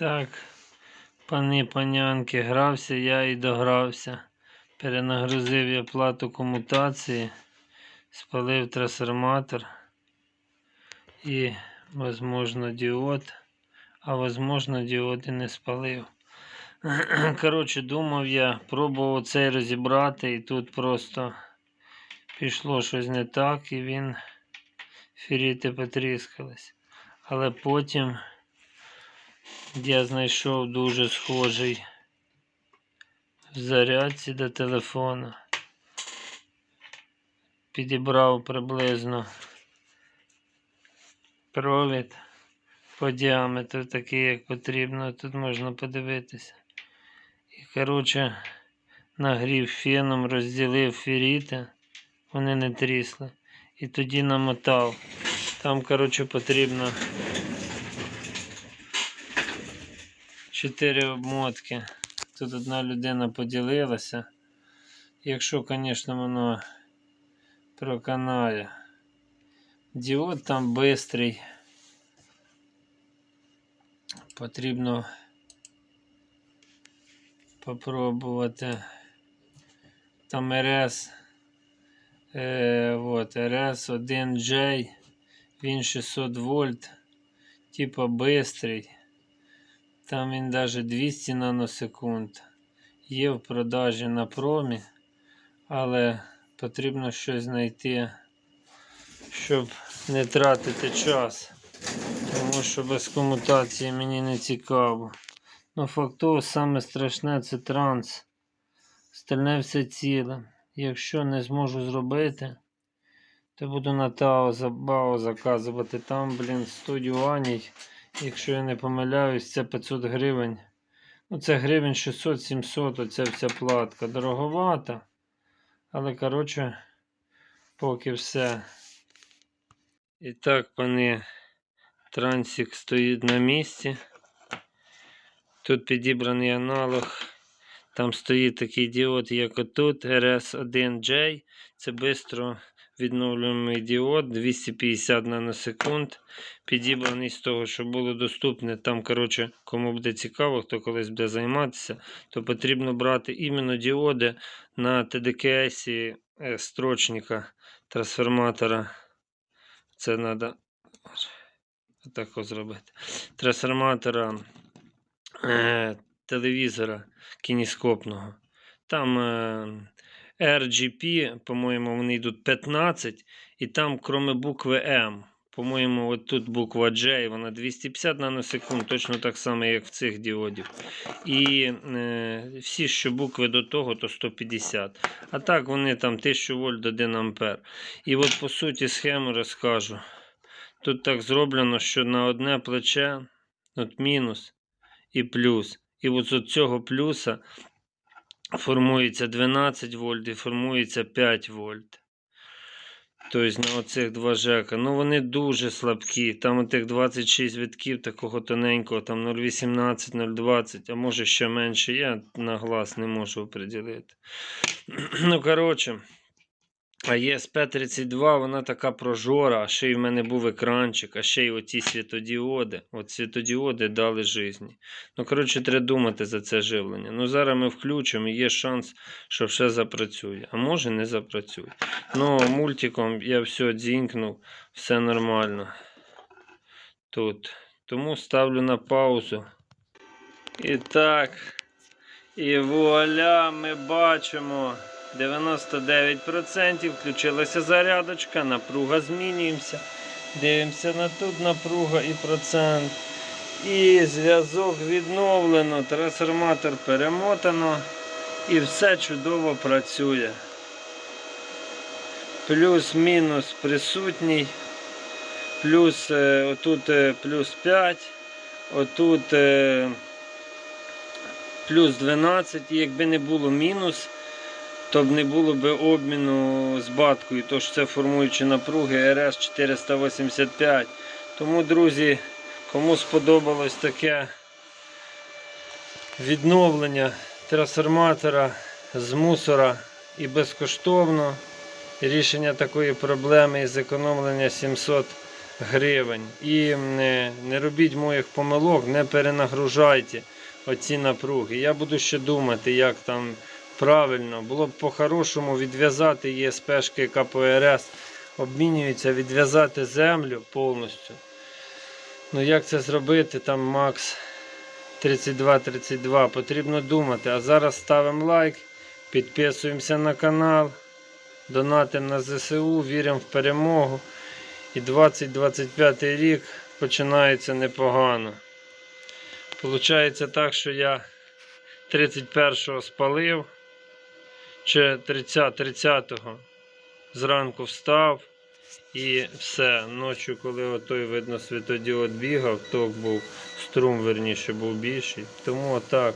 Так, пани панянки, грався я і догрався. Перенагрузив я плату комутації, спалив трансформатор і, возможно, діод, а возможно, діод і не спалив. Коротше, думав я, пробував цей розібрати, і тут просто пішло щось не так, і він фіріти потріскались. Але потім я знайшов дуже схожий в зарядці до телефона. Підібрав приблизно провід по діаметру, такий, як потрібно. Тут можна подивитися. І, коротше, нагрів феном, розділив феріти, вони не трісли. І тоді намотав. Там, коротше, потрібно чотири обмотки. Тут одна людина поділилася. Якщо, звісно, воно проканає. Діод там бистрий. Потрібно попробувати. Там РС. Е, вот, РС 1J. Він 600 вольт. Типа бистрий. Там він навіть 200 наносекунд. Є в продажі на промі, але потрібно щось знайти, щоб не тратити час. Тому що без комутації мені не цікаво. Ну, фактово саме страшне це транс. Стальне все ціле. Якщо не зможу зробити, то буду на Тао Бао заказувати. Там, блін, 100 юаней. Якщо я не помиляюсь, це 500 гривень. Ну, це гривень 600-700, оця вся платка. Дороговата. Але, коротше, поки все. І так, пани, трансик стоїть на місці. Тут підібраний аналог. Там стоїть такий діод, як отут, RS1J. Це швидко відновлюємий діод 250 наносекунд. Підібраний з того, що було доступне. Там, коротше, кому буде цікаво, хто колись буде займатися, то потрібно брати іменно діоди на ТДКС строчника трансформатора. Це треба так зробити. Трансформатора е, телевізора кініскопного. Там е, RGP, по-моєму, вони йдуть 15, і там, кроме букви М, по-моєму, от тут буква J, вона 250 наносекунд, точно так само, як в цих діодів. І е, всі, що букви до того, то 150. А так вони там 1000 вольт 1 ампер. І от по суті схему розкажу. Тут так зроблено, що на одне плече от мінус і плюс. І от з цього плюса формується 12 вольт і формується 5 вольт. Тобто на оцих два жека. Ну вони дуже слабкі. Там отих 26 витків такого тоненького, там 0,18, 0,20, а може ще менше. Я на глаз не можу оприділити. Ну, коротше. А ЄСП-32, вона така прожора, а ще й в мене був екранчик, а ще й оті світодіоди. От світодіоди дали житті. Ну, коротше, треба думати за це живлення. Ну, зараз ми включимо і є шанс, що все запрацює. А може не запрацює. Ну, мультиком я все дзінькнув, все нормально. Тут. Тому ставлю на паузу. І так. І вуаля, ми бачимо. 99% включилася зарядочка, напруга змінюємося. Дивимося на тут напруга і процент. І зв'язок відновлено, трансформатор перемотано і все чудово працює. Плюс-мінус присутній. Плюс е, отут е, плюс 5, отут е, плюс 12, і якби не було мінус то б не було б обміну з баткою, тож це формуючі напруги РС 485. Тому, друзі, кому сподобалось таке відновлення трансформатора з мусора і безкоштовно рішення такої проблеми і зекономлення 700 гривень. І не, не робіть моїх помилок, не перенагружайте оці напруги. Я буду ще думати, як там правильно. Було б по-хорошому відв'язати ЄСПшки КПРС, обмінюються, відв'язати землю повністю. Ну як це зробити? Там Макс 32-32. Потрібно думати. А зараз ставимо лайк, підписуємося на канал, донатимо на ЗСУ, віримо в перемогу. І 2025 рік починається непогано. Получається так, що я 31-го спалив, чи 30 30-го зранку встав і все. Ночі, коли отой, видно, світодіод бігав, ток був, струм верніше був більший. Тому отак.